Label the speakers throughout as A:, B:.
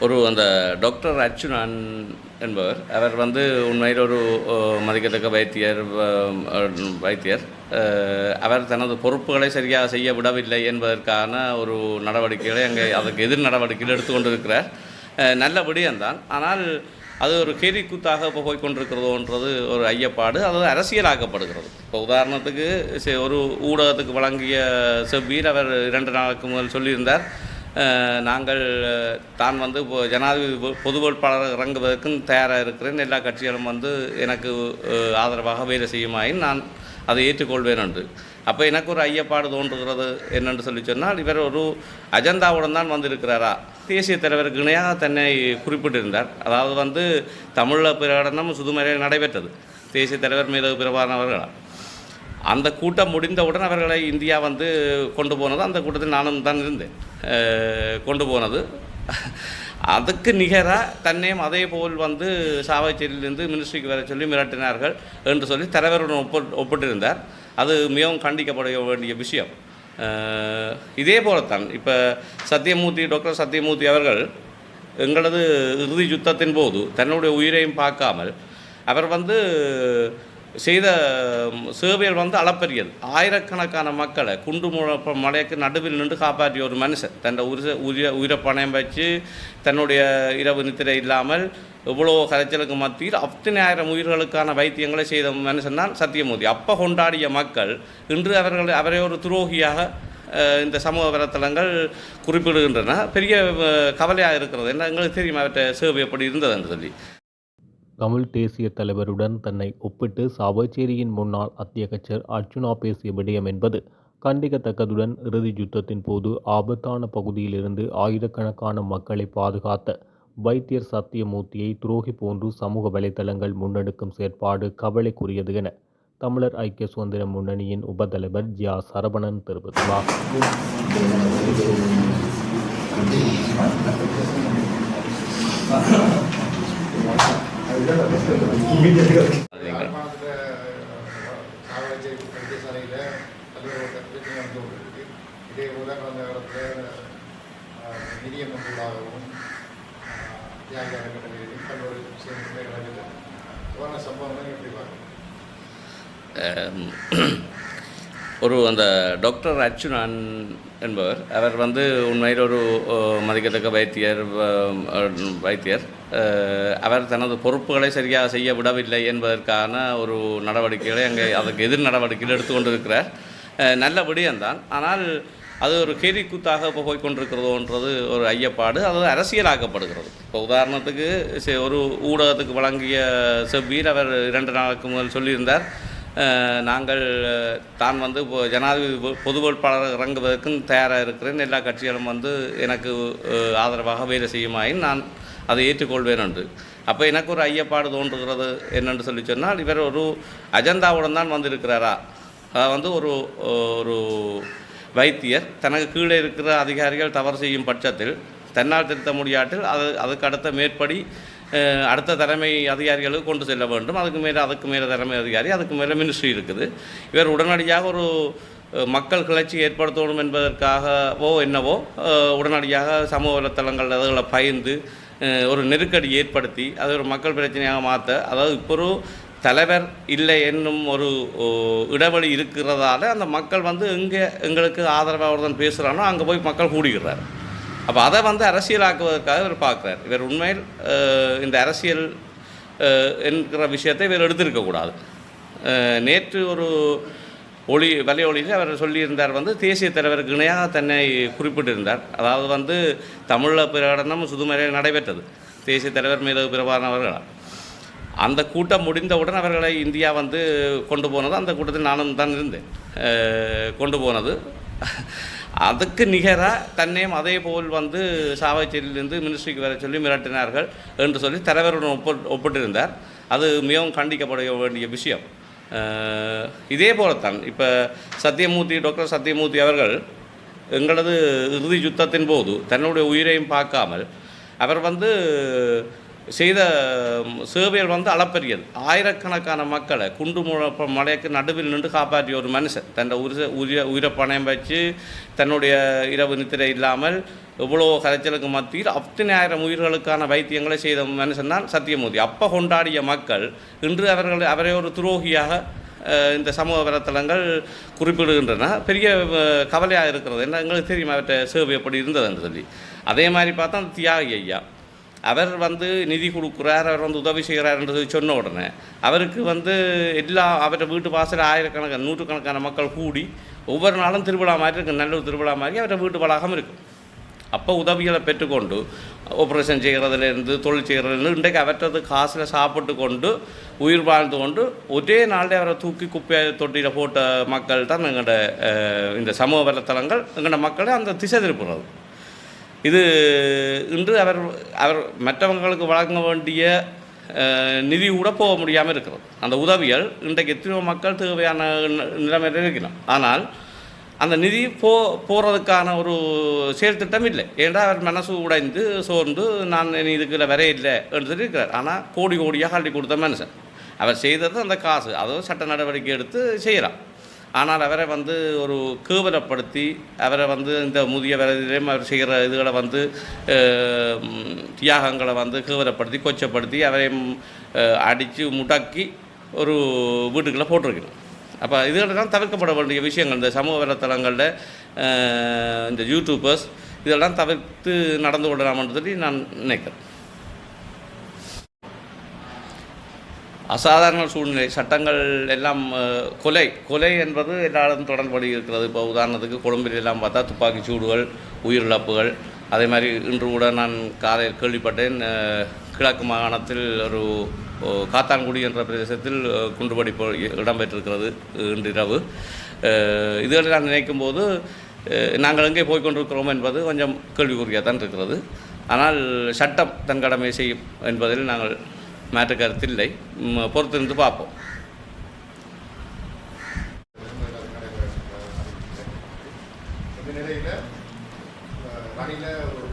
A: ஒரு அந்த டாக்டர் அர்ச்சுனான் என்பவர் அவர் வந்து உண்மையில் ஒரு மதிக்கத்தக்க வைத்தியர் வைத்தியர். அவர் தனது பொறுப்புகளை சரியாக செய்ய விடவில்லை என்பதற்கான ஒரு நடவடிக்கைகளை அங்கே அதற்கு எதிர் நடவடிக்கைகள் எடுத்துக்கொண்டிருக்கிறார் அஹ், நல்ல விடயம்தான் ஆனால் அது ஒரு கேலி கூத்தாக இப்போ போய்கொண்டிருக்கிறதோன்றது ஒரு ஐயப்பாடு. அது அரசியலாக்கப்படுகிறது. இப்போ உதாரணத்துக்கு செ- ஒரு ஊடகத்துக்கு வழங்கிய செவ்வீர் அவர் இரண்டு நாளுக்கு முதல் சொல்லியிருந்தார். நாங்கள் தான் வந்து இப்போ ஜனாதிபதி பொ- பொது வேட்பாளர் இறங்குவதற்கும் தயாராக இருக்கிறேன். எல்லா கட்சிகளும் வந்து எனக்கு ஆதரவாக வேலை செய்யுமாயின் நான் அதை ஏற்றுக்கொள்வேன் என்று. அப்போ எனக்கு ஒரு ஐயப்பாடு தோன்றுகிறது என்னென்று சொல்லி சொன்னால் இவர் ஒரு அஜெண்டாவுடன் தான் வந்திருக்கிறாரா? தேசிய தலைவருக்கு இணையாக தன்னை குறிப்பிட்டிருந்தார். அதாவது வந்து தமிழில் பிரகடனம் சுதுமறையில் நடைபெற்றது. தேசிய தலைவர் மீது பிரபானவர்களா அந்த கூட்டம் முடிந்தவுடன் அவர்களை இந்தியா வந்து கொண்டு போனது அந்த கூட்டத்தில் நானும் தான் இருந்தேன். கொண்டு போனது. அதுக்கு நிகராக தன்னையும் அதே போல் வந்து சாவச்சேரியிலிருந்து மினிஸ்ட்ரிக்கு வர சொல்லி மிரட்டினார்கள் என்று சொல்லி தலைவருடன் ஒப்பு ஒப்பிட்டிருந்தார். அது மிகவும் கண்டிக்கப்பட வேண்டிய விஷயம். இதே போலத்தான். இப்போ சத்தியமூர்த்தி டாக்டர் சத்தியமூர்த்தி அவர்கள் எங்களது இறுதி யுத்தத்தின் போது தன்னுடைய உயிரையும் பார்க்காமல் அவர் வந்து செய்த சேவைகள் வந்து அளப்பரியது ஆயிரக்கணக்கான மக்களை குண்டு முழப்ப மலைக்கு நடுவில் நின்று காப்பாற்றிய ஒரு மனுஷன். தன் உயிர உயிர உயிரை பணம் வச்சு தன்னுடைய இரவு நித்திரை இல்லாமல் இவ்வளோ கரைச்சலுக்கு மத்தியில் அத்தனை ஆயிரம் உயிர்களுக்கான வைத்தியங்களை செய்த மனுஷன் தான் சத்தியமூர்த்தி. அப்போ கொண்டாடிய மக்கள் இன்று அவர்கள் அவரை ஒரு துரோகியாக இந்த சமூக வலைத்தளங்கள் குறிப்பிடுகின்றன. பெரிய கவலையாக இருக்கிறது. என்ன எங்களுக்கு தெரியும் அவற்றை சேவை எப்படி இருந்ததுன்னு சொல்லி?
B: தமிழ் தேசிய தலைவருடன் தன்னை ஒப்பிட்டு சாவச்சேரியின் முன்னாள் அத்தியகச்சர் அர்ச்சுனா பேசிய விடயம் என்பது கண்டிக்கத்தக்கதுடன் இறுதி யுத்தத்தின் போது ஆபத்தான பகுதியிலிருந்து ஆயிரக்கணக்கான மக்களை பாதுகாத்த வைத்தியர் சத்தியமூர்த்தியை துரோகி போன்று சமூக வலைதளங்கள் முன்னெடுக்கும் செயற்பாடு கவலைக்குரியது என தமிழர் ஐக்கிய சுதந்திர முன்னணியின் உபதலைவர் ஜியா சரவணன் தெரிவித்துள்ளார்.
C: யாழ்ப்பாணத்தில் சாவகச்சேரி வைத்தியசாலையில் தலைவர் ஒருத்தர் பிரச்சனை வந்து இதே போல கடந்த காலத்தில் நிதியம் நம்பூடாகவும் தியாக அறக்கட்டளையிலும் கல்லூரி விஷயங்கள் நடக்குது போன சம்பவங்கள் எப்படி பார்க்குறோம்
A: ஒரு அந்த டாக்டர் அர்ச்சுனன் என்பவர் அவர் வந்து உண்மையில் ஒரு மதிக்கத்தக்க வைத்தியர் வைத்தியர். அவர் தனது பொறுப்புகளை சரியாக செய்ய விடவில்லை என்பதற்கான ஒரு நடவடிக்கைகளை அங்கே அதற்கு எதிர் நடவடிக்கைகள் எடுத்துக்கொண்டிருக்கிறார். அஹ், நல்ல விடயம்தான். ஆனால் அது ஒரு கேலி இப்போ போய்கொண்டிருக்கிறதோன்றது ஒரு ஐயப்பாடு. அது அரசியலாக்கப்படுகிறது. இப்போ உதாரணத்துக்கு செ- ஒரு ஊடகத்துக்கு வழங்கிய செவ்வீர் அவர் இரண்டு நாளுக்கு முதல் சொல்லியிருந்தார். நாங்கள் தான் வந்து இப்போ ஜனாதிபதி பொ- பொது வேட்பாளர் இறங்குவதற்கும் தயாராக இருக்கிறேன். எல்லா கட்சிகளும் வந்து எனக்கு ஆதரவாக வேலை செய்யுமாயின் நான் அதை ஏற்றுக்கொள்வேன் என்று. அப்போ எனக்கு ஒரு ஐயப்பாடு தோன்றுகிறது என்னென்று சொல்லி சொன்னால் இவர் ஒரு அஜெண்டாவுடன் தான் வந்திருக்கிறாரா? அதாவது வந்து ஒரு ஒரு வைத்தியர் தனக்கு கீழே இருக்கிற அதிகாரிகள் தவறு செய்யும் பட்சத்தில் தன்னால் திருத்த முடியாட்டில் அது அதுக்கு அடுத்த மேற்படி அடுத்த தலைமை அதிகாரிகளுக்கு கொண்டு செல்ல வேண்டும் அதுக்கு மேலே அதுக்கு மேலே தலைமை அதிகாரி அதுக்கு மேலே மினிஸ்ட்ரி இருக்குது இவர் உடனடியாக ஒரு மக்கள் கிளர்ச்சி ஏற்படுத்தணும் என்பதற்காகவோ என்னவோ உடனடியாக சமூக வலைத்தளங்கள் அதுகளை பயந்து ஒரு நெருக்கடி ஏற்படுத்தி அதை ஒரு மக்கள் பிரச்சனையாக மாற்ற அதாவது இப்போ ஒரு தலைவர் இல்லை என்னும் ஒரு இடைவெளி இருக்கிறதால அந்த மக்கள் வந்து எங்கே எங்களுக்கு ஆதரவாக ஒருத்தன் பேசுகிறானோ அங்கே போய் மக்கள் கூடுகிறார் அப்போ அதை வந்து அரசியலாக்குவதற்காக இவர் பார்க்குறார் இவர் உண்மையில் இந்த அரசியல் என்கிற விஷயத்தை இவர் எடுத்திருக்கக்கூடாது நேற்று ஒரு ஒளி வலை ஒளியில் அவர் சொல்லியிருந்தார் வந்து தேசிய தலைவருக்கு இணையாக தன்னை குறிப்பிட்டிருந்தார். அதாவது வந்து தமிழில் பிரகடனம் சுதுமறையில் நடைபெற்றது. தேசிய தலைவர் மீது பிரபானவர்களால் அந்த கூட்டம் முடிந்தவுடன் அவர்களை இந்தியா வந்து கொண்டு போனது அந்த கூட்டத்தில் நானும் தான் இருந்தேன். கொண்டு போனது. அதுக்கு நிகராக தன்னையும் அதே போல் வந்து சாவச்சேரியிலிருந்து மினிஸ்ட்ரிக்கு வர சொல்லி மிரட்டினார்கள் என்று சொல்லி தலைவருடன் ஒப்பு ஒப்பிட்டிருந்தார். அது மிகவும் கண்டிக்கப்பட வேண்டிய விஷயம். இதே போலத்தான். இப்போ சத்தியமூர்த்தி டாக்டர் சத்தியமூர்த்தி அவர்கள் எங்களது இறுதி யுத்தத்தின் போது தன்னுடைய உயிரையும் பார்க்காமல் அவர் வந்து செய்த சேவையர் சேவைகள் வந்து அளப்பரியது. ஆயிரக்கணக்கான மக்களை குண்டு முழப்ப மலைக்கு நடுவில் நின்று காப்பாற்றிய ஒரு மனுஷன். தன் உயிர உயிர உயிரை பணயம் வச்சு தன்னுடைய இரவு நித்திரை இல்லாமல் இவ்வளோ கரைச்சலுக்கு மத்தியில் அத்தனை ஆயிரம் உயிர்களுக்கான வைத்தியங்களை செய்த மனுஷன் தான் சத்தியமூர்த்தி. அப்போ கொண்டாடிய மக்கள் இன்று அவர்கள் அவரை ஒரு துரோகியாக இந்த சமூக வலைத்தளங்கள் குறிப்பிடுகின்றன. பெரிய கவலையாக இருக்கிறது. என்ன எங்களுக்கு தெரியும் அவர்கிட்ட சேவை எப்படி இருந்ததுன்னு சொல்லி. அதே மாதிரி பார்த்தா தியாகி ஐயா. அவர் வந்து நிதி கொடுக்குறார் அவர் வந்து உதவி செய்கிறார்ன்றது சொன்ன உடனே அவருக்கு வந்து எல்லா அவர்கிட்ட வீட்டு வாசல் ஆயிரக்கணக்கான நூற்றுக்கணக்கான மக்கள் கூடி ஒவ்வொரு நாளும் திருவிழா மாதிரி இருக்கும் நல்ல ஒரு திருவிழா மாதிரி அவர்கிட்ட வீட்டு வளாகம் இருக்கும். அப்போ உதவிகளை பெற்றுக்கொண்டு ஆப்ரேஷன் செய்கிறதுலேருந்து தொழில் செய்கிறதுலேருந்து இன்றைக்கு அவற்றது காசில் சாப்பிட்டு கொண்டு உயிர் வாழ்ந்து கொண்டு ஒரே நாளில் அவரை தூக்கி குப்பையை தொட்டியில் போட்ட மக்கள் தான் எங்களோட இந்த சமூக வலைத்தளங்கள் எங்களோட மக்களை அந்த திசை திருப்புறது. இது இன்று அவர் அவர் மற்றவங்களுக்கு வழங்க வேண்டிய நிதி கூட போக முடியாமல் இருக்கிறது. அந்த உதவிகள் இன்றைக்கு எத்தனையோ மக்கள் தேவையான நிலைமையில் இருக்கிறோம். ஆனால் அந்த நிதி போ போகிறதுக்கான ஒரு செயல்திட்டம் இல்லை. ஏன்டா அவர் மனசு உடைந்து சோர்ந்து நான் இனி இதுக்குள்ள வர இல்லை என்று சொல்லி இருக்கிறார். ஆனால் கோடி கோடியாக அள்ளி கொடுத்த மனுஷன். அவர் செய்தது அந்த காசு. அதுவும் சட்ட நடவடிக்கை எடுத்து செய்கிறான் ஆனால் அவரை வந்து ஒரு கேவலப்படுத்தி அவரை வந்து இந்த முதிய வயதிலேயும் அவர் செய்கிற இதுகளை வந்து தியாகங்களை வந்து கேவலப்படுத்தி கொச்சப்படுத்தி அவரையும் அடித்து முடக்கி ஒரு வீட்டுக்குள்ளே போட்டிருக்கணும். அப்போ இதுகளெல்லாம் தவிர்க்கப்பட வேண்டிய விஷயங்கள் இந்த சமூக வலைத்தளங்களில் இந்த யூடியூபர்ஸ் இதெல்லாம் தவிர்த்து நடந்து கொள்ளலாம்னு சொல்லி நான் நினைக்கிறேன். அசாதாரண சூழ்நிலை சட்டங்கள் எல்லாம் கொலை. கொலை என்பது எல்லாரும் தொடர்படி இருக்கிறது. இப்போ உதாரணத்துக்கு கொழும்பில் எல்லாம் பார்த்தா துப்பாக்கி சூடுகள் உயிரிழப்புகள். அதே மாதிரி இன்று கூட நான் காலையில் கேள்விப்பட்டேன் கிழக்கு மாகாணத்தில் ஒரு காத்தான்குடி என்ற பிரதேசத்தில் குண்டுபடிப்பு இடம்பெற்றிருக்கிறது இன்று இதுகளை நான் நினைக்கும் போது நாங்கள் எங்கே போய் கொண்டிருக்கிறோம் என்பது கொஞ்சம் கேள்விக்குறியாக தான் இருக்கிறது. ஆனால் சட்டம் தன் கடமை செய்யும் என்பதில் நாங்கள் மாற்று கருத்தில்லை. பொறுத்திருந்து பார்ப்போம்.
C: இந்த நிலையில் ஒரு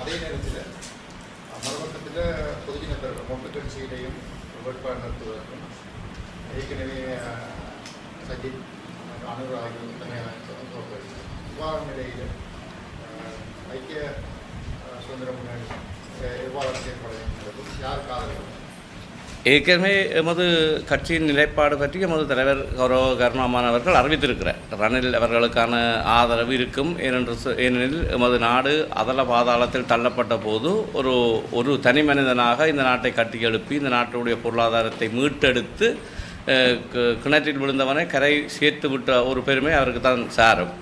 C: அதே நேரத்தில் ஏற்கனவே சஜித் அனுர் ஆகியோர் தனியாக நிலையில் ஐக்கிய சுதந்திர முன்னேற்றம் எவ்வாறு யாருக்கு ஆதரவு
A: ஏற்கனவே எமது கட்சியின் நிலைப்பாடு பற்றி எமது தலைவர் கௌரவ கருணாமான் அவர்கள் அறிவித்திருக்கிறார். ரணில் அவர்களுக்கான ஆதரவு இருக்கும். ஏனென்று ஏனெனில் எமது நாடு அதல பாதாளத்தில் தள்ளப்பட்ட போது ஒரு ஒரு தனி மனிதனாக இந்த நாட்டை கட்டி எழுப்பி இந்த நாட்டுடைய பொருளாதாரத்தை மீட்டெடுத்து கிணற்றில் விழுந்தவனை கரை சேர்த்து விட்ட ஒரு பெருமை அவருக்கு தான் சாரும்.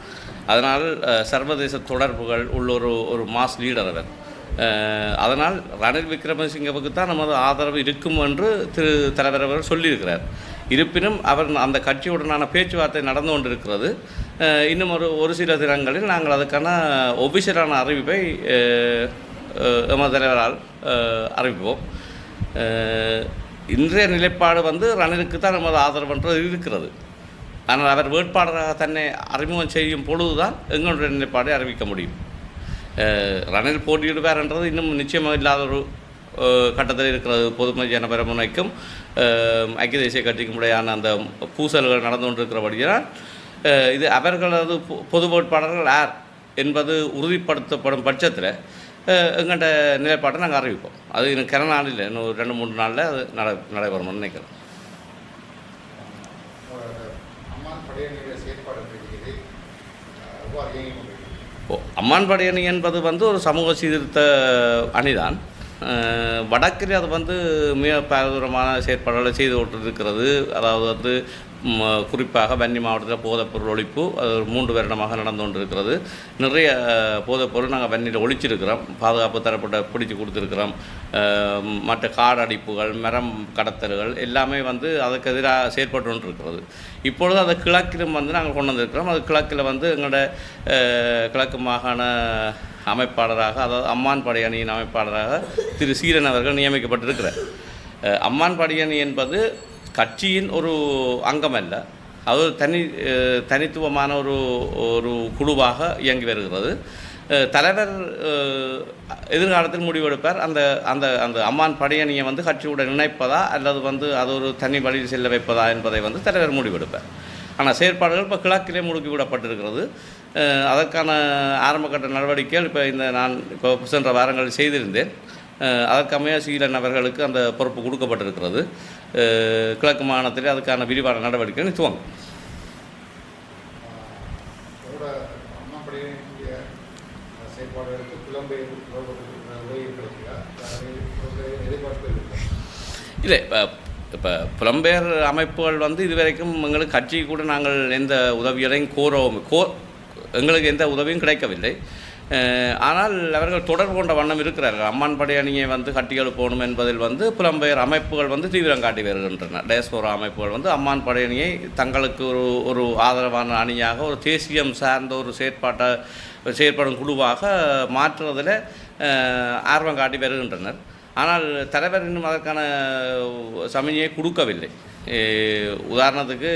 A: அதனால் சர்வதேச தொடர்புகள் உள்ள ஒரு ஒரு மாஸ் லீடர் அவர். அதனால் ரணில் விக்ரமசிங்கவுக்கு தான் நமது ஆதரவு இருக்கும் என்று திரு தலைவர் அவர் சொல்லியிருக்கிறார். இருப்பினும் அவர் அந்த கட்சியுடனான பேச்சுவார்த்தை நடந்து கொண்டிருக்கிறது. இன்னும் ஒரு ஒரு சில தினங்களில் நாங்கள் அதுக்கான ஒபிஷியலான அறிவிப்பை எமது தலைவரால் அறிவிப்போம். இன்றைய நிலைப்பாடு வந்து ரணிலுக்கு தான் நமது ஆதரவுன்றது இருக்கிறது. ஆனால் அவர் வேட்பாளராக தன்னை அறிமுகம் செய்யும் பொழுதுதான் எங்களுடைய நிலைப்பாடை அறிவிக்க முடியும். ரணில் போட்டியிடுவார்ன்றது இன்னும் நிச்சயமாக இல்லாத ஒரு கட்டத்தில் இருக்கிறது பொதுமை ஜனபர முனைக்கும் ஐக்கிய தேசிய கட்சிக்கும் இடையான அந்த பூசல்கள் நடந்து கொண்டிருக்கிறபடியால் இது அவர்களது பொ- பொது வேட்பாளர்கள் யார் என்பது உறுதிப்படுத்தப்படும் பட்சத்தில் எங்கள்கிட்ட நிலைப்பாட்டை நாங்கள் அறிவிப்போம் அது இன்னும் கிற நாளில் இன்னும் ஒரு ரெண்டு மூணு நாளில் அது நட நடைபெறும்னு நினைக்கிறேன்
C: செயற்பாடு
A: அம்மான் படையணி என்பது வந்து ஒரு சமூக சீர்திருத்த அணிதான். வடக்கில் அது வந்து மிக பாரதூரமான செயற்பாடுகளை செய்து கொண்டிருக்கிறது. அதாவது வந்து குறிப்பாக வன்னி மாவட்டத்தில் போதைப்பொருள் ஒழிப்பு அது ஒரு மூன்று வருடமாக நடந்து கொண்டிருக்கிறது. நிறைய போதைப்பொருள் நாங்கள் வன்னியில் ஒழிச்சிருக்கிறோம். பாதுகாப்பு தரப்பட்ட பிடிச்சு கொடுத்துருக்குறோம். மற்ற காடடிப்புகள் மரம் கடத்தல்கள் எல்லாமே வந்து அதுக்கு எதிராக செயற்பட்டு கொண்டிருக்கிறது. இப்பொழுது அதை கிழக்கிலும் வந்து நாங்கள் கொண்டு வந்திருக்கிறோம். அது கிழக்கில் வந்து எங்களோட கிழக்கு மாகாண அமைப்பாளராக அதாவது அம்மான் படையணியின் அமைப்பாளராக திரு சீரன் அவர்கள் நியமிக்கப்பட்டிருக்கிறார். அம்மான் படையணி என்பது கட்சியின் ஒரு அங்கம் அல்ல அது தனி தனித்துவமான ஒரு ஒரு குழுவாக இயங்கி வருகிறது. தலைவர் எதிர்காலத்தில் முடிவெடுப்பார். அந்த அந்த அந்த அம்மான் படையணியை வந்து கட்சியுடன் இணைப்பதா அல்லது வந்து அது ஒரு தனி வழியில் செல்ல வைப்பதா என்பதை வந்து தலைவர் முடிவெடுப்பார். ஆனால் செயற்பாடுகள் இப்போ கிழக்கிலே முடுக்கிவிடப்பட்டிருக்கிறது அதற்கான ஆரம்பகட்ட நடவடிக்கைகள் இப்போ இந்த நான் இப்போ சென்ற வாரங்களில் செய்திருந்தேன். அஹ், அதற்கமைய சீலன் அவர்களுக்கு அந்த பொறுப்பு கொடுக்கப்பட்டிருக்கிறது. கிழக்கு மாகாணத்திலே அதுக்கான விரிவான நடவடிக்கைகள் துவங்கும் இல்லை இப்போ இப்போ புலம்பெயர் அமைப்புகள் வந்து இதுவரைக்கும் எங்களுக்கு கட்சி கூட நாங்கள் எந்த உதவிகளையும் கோரவும் கோ எங்களுக்கு எந்த உதவியும் கிடைக்கவில்லை. ஆனால் அவர்கள் தொடர்பு கொண்ட வண்ணம் இருக்கிறார்கள். அம்மான் படையணியை வந்து கட்டி எழுப்பணும் என்பதில் வந்து புலம்பெயர் அமைப்புகள் வந்து தீவிரம் காட்டி வருகின்றன. டேஸ்போரா அமைப்புகள் வந்து அம்மான் படையணியை தங்களுக்கு ஒரு ஒரு ஆதரவான அணியாக ஒரு தேசியம் சார்ந்த ஒரு செயற்பாட்டை செயற்படும் குழுவாக மாற்றுவதில் ஆர்வம் காட்டி வருகின்றனர். ஆனால் தலைவர் இன்னும் அதற்கான சமனியை கொடுக்கவில்லை. உதாரணத்துக்கு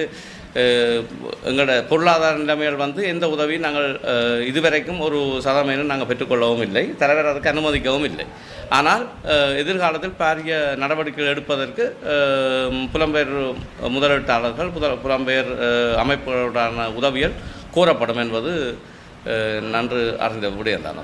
A: எங்களோட பொருளாதார நிலைமைகள் வந்து எந்த உதவியும் நாங்கள் இதுவரைக்கும் ஒரு சதவீதம் நாங்கள் பெற்றுக்கொள்ளவும் இல்லை. தலைவர் அதற்கு அனுமதிக்கவும் இல்லை. ஆனால் எதிர்காலத்தில் பாரிய நடவடிக்கைகள் எடுப்பதற்கு புலம்பெயர் முதலீட்டாளர்கள் புத புலம்பெயர் அஹ், அமைப்புகளுடான உதவிகள் கோரப்படும் என்பது நன்று அறிந்த விடயம்தான்